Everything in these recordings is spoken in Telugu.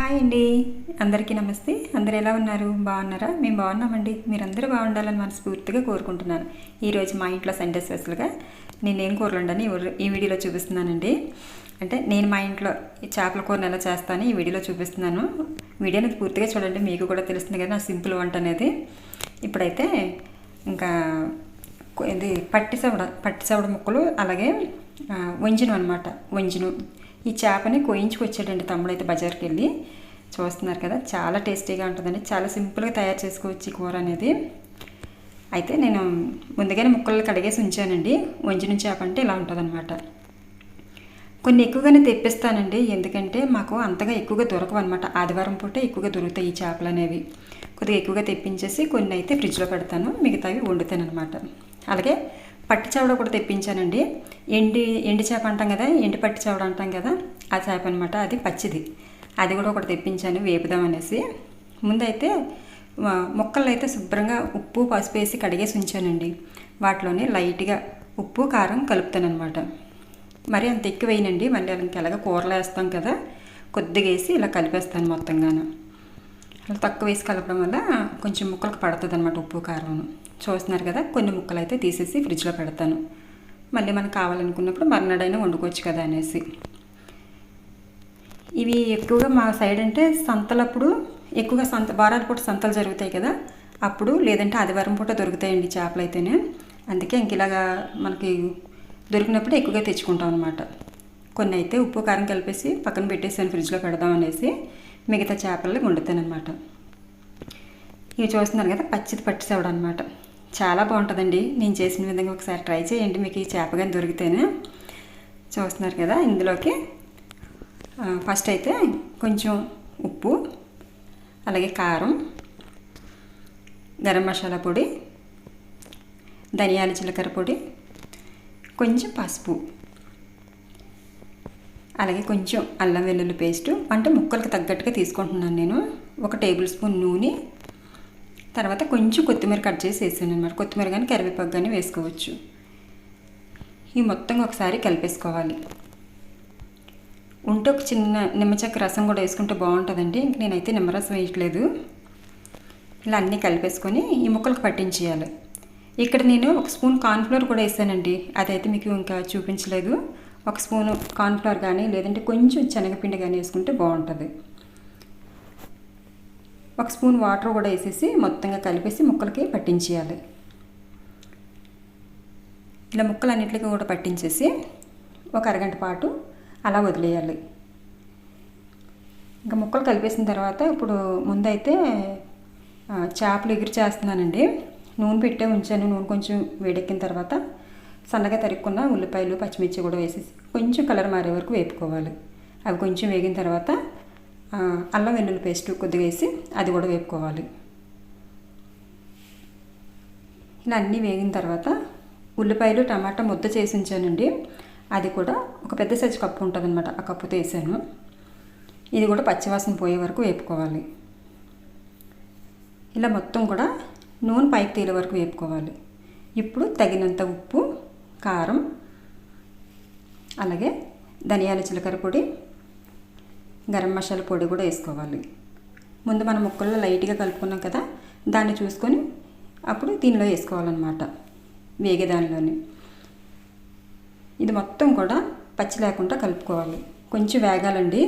హాయ్ అండి. అందరికీ నమస్తే. అందరు ఎలా ఉన్నారు? బాగున్నారా? మేము బాగున్నామండి. మీరందరూ బాగుండాలని మనస్ఫూర్తిగా కోరుకుంటున్నాను. ఈరోజు మా ఇంట్లో సండే స్పెషల్గా నేనేం ఏం కూరలు ఉండని ఈ వీడియోలో చూపిస్తున్నానండి. అంటే నేను మా ఇంట్లో చేపల కూరను ఎలా చేస్తాను ఈ వీడియోలో చూపిస్తున్నాను. వీడియో అనేది పూర్తిగా చూడండి. మీకు కూడా తెలుస్తుంది కదా నా సింపుల్ వంట అనేది. ఇప్పుడైతే ఇంకా ఇది పట్టి సవడ పట్టి సవడ ముక్కలు అలాగే వంజును అనమాట వంజును. ఈ చేపని కోయించుకొచ్చాడండి తమ్ముడు అయితే బజార్కి వెళ్ళి. చూస్తున్నారు కదా చాలా టేస్టీగా ఉంటుందండి. చాలా సింపుల్గా తయారు చేసుకోవచ్చు ఈ కూర అనేది. అయితే నేను ముందుగానే ముక్కలు కడిగేసి ఉంచానండి. వంచిన చేప అంటే ఇలా ఉంటుందన్నమాట. కొన్ని ఎక్కువగానే తెప్పిస్తానండి. ఎందుకంటే మాకు అంతగా ఎక్కువగా దొరకవు అనమాట ఆదివారం పూట ఎక్కువగా దొరుకుతాయి ఈ చేపలు అనేవి. కొద్దిగా ఎక్కువగా తెప్పించేసి కొన్ని అయితే ఫ్రిడ్జ్లో పెడతాను. మిగతావి వండుతాను అనమాట అలాగే పట్టి చేపడ కూడా తెప్పించానండి. ఎండి ఎండి చేప అంటాం కదా ఎండి పట్టి చేపడ అంటాం కదా ఆ చేప అనమాట అది పచ్చిది. అది కూడా ఒకటి తెప్పించాను వేపుదాం అనేసి. ముందైతే ముక్కలు అయితే శుభ్రంగా ఉప్పు పసుపు వేసి కడిగేసి ఉంచానండి. వాటిలోనే లైట్గా ఉప్పు కారం కలుపుతానమాట మరి అంత ఎక్కువ వేయనండి. మళ్ళీ ఇంక కూరలు వేస్తాం కదా కొద్దిగా వేసి ఇలా కలిపేస్తాను మొత్తంగాను. తక్కువ వేసి కలపడం వల్ల కొంచెం ముక్కలకు పడుతుంది అనమాట ఉప్పు కారం. చూస్తున్నారు కదా కొన్ని ముక్కలు అయితే తీసేసి ఫ్రిడ్జ్లో పెడతాను. మళ్ళీ మనకు కావాలనుకున్నప్పుడు మర్నాడైనా వండుకోవచ్చు కదా అనేసి. ఇవి ఎక్కువగా మా సైడ్ అంటే సంతలప్పుడు ఎక్కువగా సంత వారాల పూట సంతలు జరుగుతాయి కదా అప్పుడు లేదంటే ఆదివారం పూట దొరుకుతాయండి చేపలు అయితేనే అందుకే ఇంక ఇలాగా మనకి దొరికినప్పుడు ఎక్కువగా తెచ్చుకుంటాం అనమాట కొన్ని అయితే ఉప్పు కారం కలిపేసి పక్కన పెట్టేసాను ఫ్రిడ్జ్లో పెడదాం అనేసి. మిగతా చేపలు వండుతాను అనమాట ఇవి చూస్తున్నారు కదా పచ్చిది పట్టిసేవడం అనమాట చాలా బాగుంటుందండి. నేను చేసిన విధంగా ఒకసారి ట్రై చేయండి. మీకు ఈ చేప కానీ దొరికితేనే. చూస్తున్నారు కదా ఇందులోకి ఫస్ట్ అయితే కొంచెం ఉప్పు అలాగే కారం గరం మసాలా పొడి ధనియాల జీలకర్ర పొడి కొంచెం పసుపు. అలాగే కొంచెం అల్లం వెల్లుల్లి పేస్ట్ అంటే ముక్కలకు తగ్గట్టుగా తీసుకుంటున్నాను నేను. ఒక టేబుల్ స్పూన్ నూనె తర్వాత కొంచెం కొత్తిమీర కట్ చేసి వేసాను అనమాట. కొత్తిమీర కానీ కరివేపాకు కానీ వేసుకోవచ్చు. ఈ మొత్తం ఒకసారి కలిపేసుకోవాలి. ఉంటే ఒక చిన్న నిమ్మచెక్క రసం కూడా వేసుకుంటే బాగుంటుందండి. ఇంక నేనైతే నిమ్మరసం వేయట్లేదు. ఇలా అన్నీ కలిపేసుకొని ఈ ముక్కలకు పట్టించేయాలి. ఇక్కడ నేను ఒక స్పూన్ కార్న్ఫ్లోర్ కూడా వేసానండి. అదైతే మీకు ఇంకా చూపించలేదు. ఒక స్పూను కార్న్ఫ్లవర్ కానీ లేదంటే కొంచెం శనగపిండి కానీ వేసుకుంటే బాగుంటుంది. ఒక స్పూన్ వాటర్ కూడా వేసేసి మొత్తంగా కలిపేసి ముక్కలకి పట్టించేయాలి. ఇలా ముక్కలన్నిటికీ కూడా పట్టించేసి ఒక అరగంట పాటు అలా వదిలేయాలి. ఇంకా ముక్కలు కలిపేసిన తర్వాత ఇప్పుడు ముందైతే చేపలు ఎగురు చేస్తున్నానండి. నూనె పెట్టే ఉంచాను. నూనె కొంచెం వేడెక్కిన తర్వాత సన్నగా తరుక్కున్న ఉల్లిపాయలు పచ్చిమిర్చి కూడా వేసేసి కొంచెం కలర్ మారే వరకు వేపుకోవాలి. అవి కొంచెం వేగిన తర్వాత అల్లం వెల్లుల్లి పేస్ట్ కొద్దిగా వేసి అది కూడా వేపుకోవాలి. ఇలా అన్నీ వేగిన తర్వాత ఉల్లిపాయలు టమాటా ముద్ద చేసి ఉంచానండి. అది కూడా ఒక పెద్ద సైజు కప్పు ఉంటుందన్నమాట. ఆ కప్పుతో వేసాను. ఇది కూడా పచ్చివాసన పోయే వరకు వేపుకోవాలి. ఇలా మొత్తం కూడా నూనె పైకి తేలే వరకు వేపుకోవాలి. ఇప్పుడు తగినంత ఉప్పు కారం అలాగే ధనియాల జీలకర్ర పొడి గరం మసాలా పొడి కూడా వేసుకోవాలి. ముందు మనం ముక్కల్లో లైట్గా కలుపుకున్నాం కదా దాన్ని చూసుకొని అప్పుడు దీనిలో వేసుకోవాలన్నమాట వేగే దానిలోని. ఇది మొత్తం కూడా పచ్చి లేకుండా కలుపుకోవాలి. కొంచెం వేగాలండి.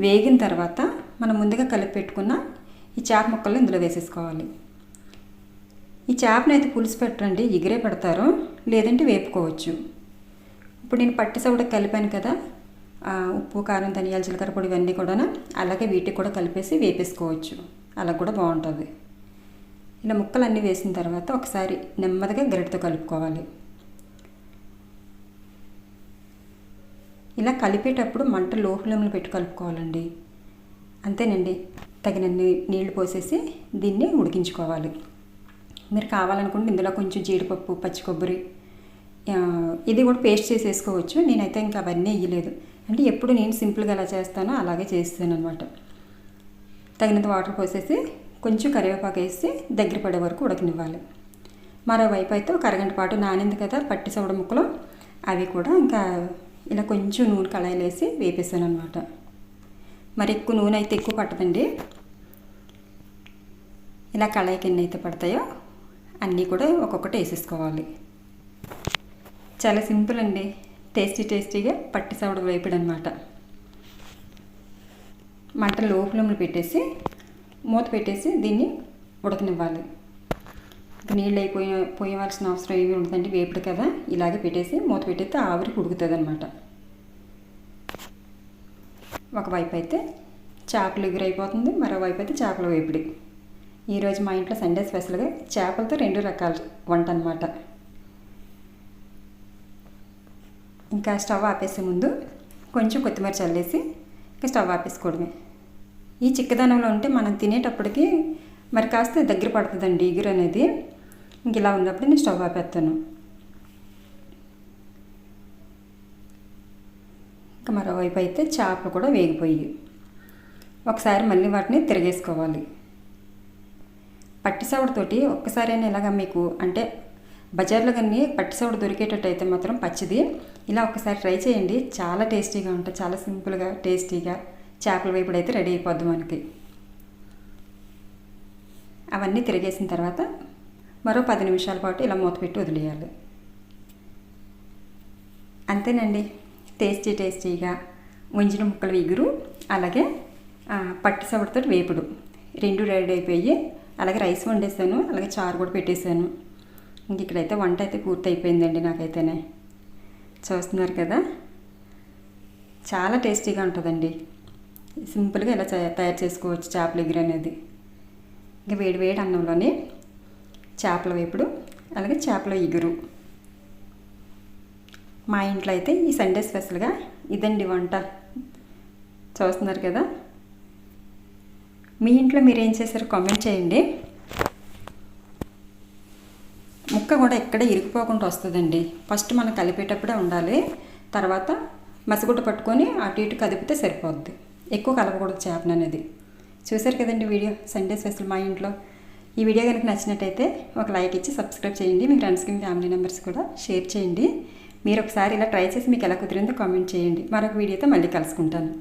వేగిన తర్వాత మనం ముందుగా కలిపి పెట్టుకున్న ఈ చేప ముక్కలు ఇందులో వేసేసుకోవాలి. ఈ చేపను అయితే పులుసు పెట్టరండి ఎగిరే పెడతారు లేదంటే వేపుకోవచ్చు. ఇప్పుడు నేను పట్టి సౌడ కలిపాను కదా ఉప్పు కారం ధనియాల జీలకర్ర పొడి ఇవన్నీ కూడా అలాగే వీటికి కూడా కలిపేసి వేపేసుకోవచ్చు. అలా కూడా బాగుంటుంది. ఇలా ముక్కలు అన్నీ వేసిన తర్వాత ఒకసారి నెమ్మదిగా గరిటతో కలుపుకోవాలి. ఇలా కలిపేటప్పుడు మంట లో ఫ్లేమ్లో పెట్టి కలుపుకోవాలండి. అంతేనండి. తగినన్ని నీళ్ళు పోసేసి దీన్ని ఉడికించుకోవాలి. మీరు కావాలనుకుంటే ఇందులో కొంచెం జీడిపప్పు పచ్చి కొబ్బరి ఇది కూడా పేస్ట్ చేసేసుకోవచ్చు. నేనైతే ఇంకా అవన్నీ వేయలేదు. అంటే ఎప్పుడు నేను సింపుల్గా ఎలా చేస్తానో అలాగే చేస్తాను అనమాట తగినంత వాటర్ పోసేసి కొంచెం కరివేపాకు వేసి దగ్గర పడే వరకు ఉడకనివ్వాలి. మరోవైపు అయితే ఒక అరగంట పాటు నానింది కదా పట్టి సవడ ముక్కలు అవి కూడా ఇంకా ఇలా కొంచెం నూనె కళాయిలు వేసి వేపేసాను అనమాట మరి ఎక్కువ నూనె అయితే ఎక్కువ పట్టదండి. ఇలా కళాయికి ఎన్ని అయితే పడతాయో అన్నీ కూడా ఒక్కొక్కటి వేసేసుకోవాలి. చాలా సింపుల్ అండి. టేస్టీ టేస్టీగా పట్టి సవడ వేపుడు అనమాట మంట లోపల పెట్టేసి మూత పెట్టేసి దీన్ని ఉడకనివ్వాలి. నీళ్ళు అయిపోయి పోయవలసిన అవసరం ఏమి ఉంటుందంటే వేపుడు కదా. ఇలాగే పెట్టేసి మూత పెట్టేస్తే ఆవిరికి ఉడుకుతుంది అనమాట ఒకవైపు అయితే చేపలు ఎగురైపోతుంది మరోవైపు అయితే చేపల వేపుడి. ఈరోజు మా ఇంట్లో సండే స్పెషల్గా చేపలతో రెండు రకాల వంట అనమాట ఇంకా స్టవ్ ఆపేసే ముందు కొంచెం కొత్తిమీర చల్లేసి ఇంకా స్టవ్ ఆపేసుకోవడమే. ఈ చిక్కదనంలో ఉంటే మనం తినేటప్పటికి మరి కాస్త దగ్గర పడుతుందండి ఇగురు అనేది. ఇంక ఇలా ఉన్నప్పుడు నేను స్టవ్ ఆపేస్తాను ఇంకా మరోవైపు అయితే చేపలు కూడా వేగిపోయి. ఒకసారి మళ్ళీ వాటిని తిరగేసుకోవాలి. పట్టిసవుడుతోటి ఒక్కసారైనా ఇలాగ మీకు అంటే బజార్లో కానీ పట్టిసవుడు దొరికేటట్టు అయితే మాత్రం పచ్చిది. ఇలా ఒక్కసారి ట్రై చేయండి. చాలా టేస్టీగా ఉంటుంది చాలా సింపుల్గా టేస్టీగా చేపల వేపుడు అయితే రెడీ అయిపోద్ది మనకి. అవన్నీ తిరిగేసిన తర్వాత మరో పది నిమిషాల పాటు ఇలా మూత పెట్టి వదిలేయాలి. అంతేనండి. టేస్టీ టేస్టీగా ఉంచిన ముక్కలు ఎగురు అలాగే పట్టి సవడితో వేపుడు. రెండు రెడీ అయిపోయి అలాగే రైస్ వండేసాను అలాగే చారు కూడా పెట్టేశాను. ఇంక ఇక్కడైతే వంట అయితే పూర్తి అయిపోయిందండి నాకైతేనే. చూస్తున్నారు కదా? చాలా టేస్టీగా ఉంటుందండి. సింపుల్గా ఇలా తయారు చేసుకోవచ్చు చేపల ఎగురు అనేది. ఇంకా వేడి వేడి అన్నంలోనే చేపల వేపుడు అలాగే చేపల ఎగురు. మా ఇంట్లో అయితే ఈ సండే స్పెషల్గా ఇదండి వంట. చూస్తున్నారు కదా? మీ ఇంట్లో మీరు ఏం చేశారో కామెంట్ చేయండి. ముక్క కూడా ఎక్కడ ఇరిగిపోకుండా వస్తుందండి. ఫస్ట్ మనం కలిపేటప్పుడే ఉండాలి. తర్వాత మసిగుడ్డ పట్టుకొని అటు ఇటు కదిపితే సరిపోద్ది. ఎక్కువ కలపకూడదు చేపను అనేది. చూశారు కదండి వీడియో? సండే స్పెషల్ మా ఇంట్లో. ఈ వీడియో కనుక నచ్చినట్టయితే ఒక లైక్ ఇచ్చి సబ్స్క్రైబ్ చేయండి. మీ ఫ్రెండ్స్కి మీ ఫ్యామిలీ మెంబర్స్ కూడా షేర్ చేయండి. మీరు ఒకసారి ఇలా ట్రై చేసి మీకు ఎలా కుదిరిందో కామెంట్ చేయండి. మరొక వీడియోతో మళ్ళీ కలుసుకుంటాను.